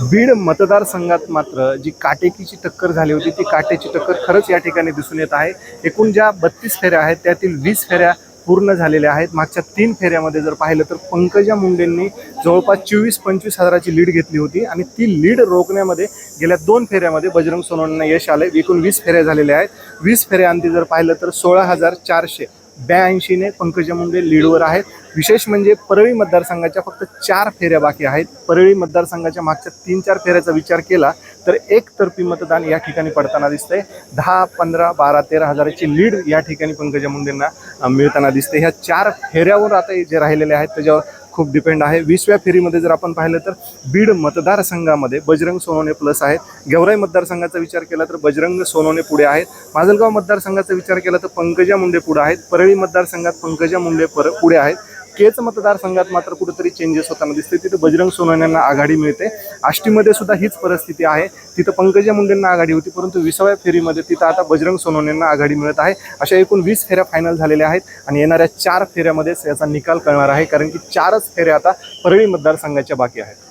बीड मतदारसंघात मात्र जी काटेकीची टक्कर झाली होती ती काटेची टक्कर खरंच या ठिकाणी दिसून येत आहे. एकूण ज्या बत्तीस फेऱ्या आहेत त्यातील वीस फेऱ्या पूर्ण झालेल्या आहेत. मागच्या तीन फेऱ्यामध्ये जर पाहिलं तर पंकजा मुंडेंनी जवळपास चोवीस पंचवीस हजाराची लीड घेतली होती आणि ती लीड रोखण्यामध्ये गेल्या दोन फेऱ्यामध्ये बजरंग सोनवणेंना यश आलं एकूण वीस फेऱ्या झालेल्या आहेत. वीस फेऱ्यांती जर पाहिलं तर सोळा हजार चारशे ब्याऐंशीने पंकजा मुंडे लीडवर आहेत. विशेष म्हणजे परळी मतदारसंघाच्या फक्त चार फेऱ्या बाकी आहेत. परळी मतदारसंघाच्या मागच्या तीन चार फेऱ्याचा विचार केला तर एकतर्फी मतदान या ठिकाणी पडताना दिसतंय. दहा पंधरा बारा तेरा हजाराची लीड या ठिकाणी पंकजा मुंडेंना मिळताना दिसते. ह्या चार फेऱ्यावर आता जे राहिलेले आहेत त्याच्यावर खूप डिपेंड आहे. वीसव्या फेरीमध्ये जर आपण पाहिलं तर बीड मतदारसंघामध्ये बजरंग सोनवणे प्लस आहेत. गेवराई मतदारसंघाचा विचार केला तर बजरंग सोनवणे पुढे आहेत. माजलगाव मतदारसंघाचा विचार केला तर पंकजा मुंडे पुढे आहेत. परळी मतदारसंघात पंकजा मुंडे पर पुढे आहेत. केच मतदारसंघात मात्र कुठेतरी चेंजेस होताना दिसते तिथे बजरंग सोनवण्यांना आघाडी मिळते. आष्टीमध्ये सुद्धा हीच परिस्थिती आहे. तिथं पंकजा मुंडेंना आघाडी होती परंतु विसाव्या फेरीमध्ये तिथं आता बजरंग सोनवण्यांना आघाडी मिळत आहे. अशा एकूण वीस फेऱ्या फायनल झालेल्या आहेत आणि येणाऱ्या चार फेऱ्यामध्येच याचा निकाल कळणार आहे कारण की चारच फेऱ्या आता परळी मतदारसंघाच्या बाकी आहेत.